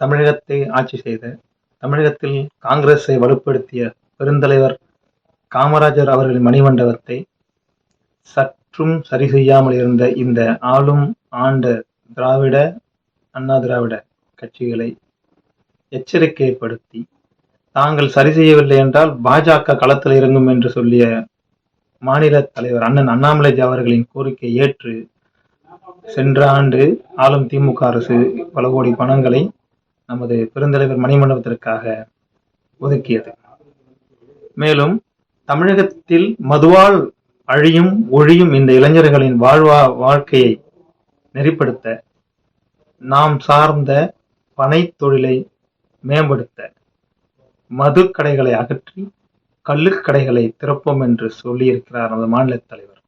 தமிழகத்தை ஆட்சி செய்த தமிழகத்தில் காங்கிரஸை வலுப்படுத்திய பெருந்தலைவர் காமராஜர் அவர்களின் மணிமண்டபத்தை சற்றும் சரி செய்யாமல் இருந்த இந்த ஆளும் ஆண்ட திராவிட அண்ணா திராவிட கட்சிகளை எச்சரிக்கைப்படுத்தி தாங்கள் சரி செய்யவில்லை என்றால் பாஜக களத்தில் இறங்கும் என்று சொல்லிய மாநில தலைவர் அண்ணன் அண்ணாமலை அவர்களின் கோரிக்கை ஏற்று சென்ற ஆண்டு ஆளும் திமுக அரசு பல கோடி பணங்களை நமது பெருந்தலைவர் மணிமண்டபத்திற்காக ஒதுக்கியது. மேலும் தமிழகத்தில் மதுவால் அழியும் ஒழியும் இந்த இளைஞர்களின் வாழ்வா வாழ்க்கையை நெறிப்படுத்த நாம் சார்ந்த பனைத் தொழிலை மேம்படுத்த மது கடைகளை அகற்றி கள்ளுக்கடைகளை திறப்போம் என்று சொல்லியிருக்கிறார் நமது மாநில தலைவர்.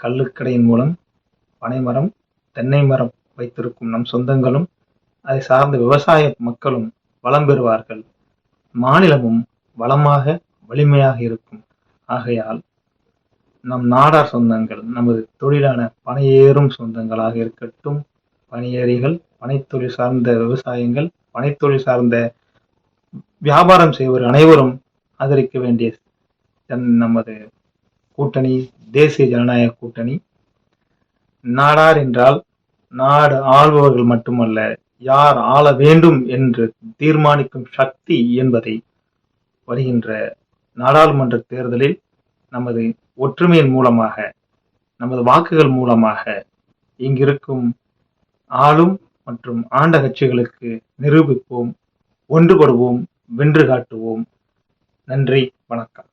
கள்ளுக்கடையின் மூலம் பனைமரம் தென்னை மரம் வைத்திருக்கும் நம் சொந்தங்களும் அதை சார்ந்த விவசாய மக்களும் வளம் பெறுவார்கள். மாநிலமும் வளமாக வலிமையாக இருக்கும். ஆகையால் நம் நாடார் சொந்தங்கள் நமது தொழிலான பனையேறும் சொந்தங்களாக இருக்கட்டும். பணியேறிகள் பனைத்தொழில் சார்ந்த விவசாயங்கள் பனைத்தொழில் சார்ந்த வியாபாரம் செய்வோர் அனைவரும் ஆதரிக்க வேண்டிய தன் நமது கூட்டணி தேசிய ஜனநாயக கூட்டணி. நாடார் என்றால் நாடு ஆள்பவர்கள் மட்டுமல்ல யார் ஆள வேண்டும் என்று தீர்மானிக்கும் சக்தி என்பதை வருகின்ற நாடாளுமன்ற தேர்தலில் நமது ஒற்றுமையின் மூலமாக நமது வாக்குகள் மூலமாக இங்கிருக்கும் ஆளும் மற்றும் ஆண்ட கட்சிகளுக்கு நிரூபிப்போம் ஒன்றுபடுவோம் வென்று காட்டுவோம். நன்றி வணக்கம்.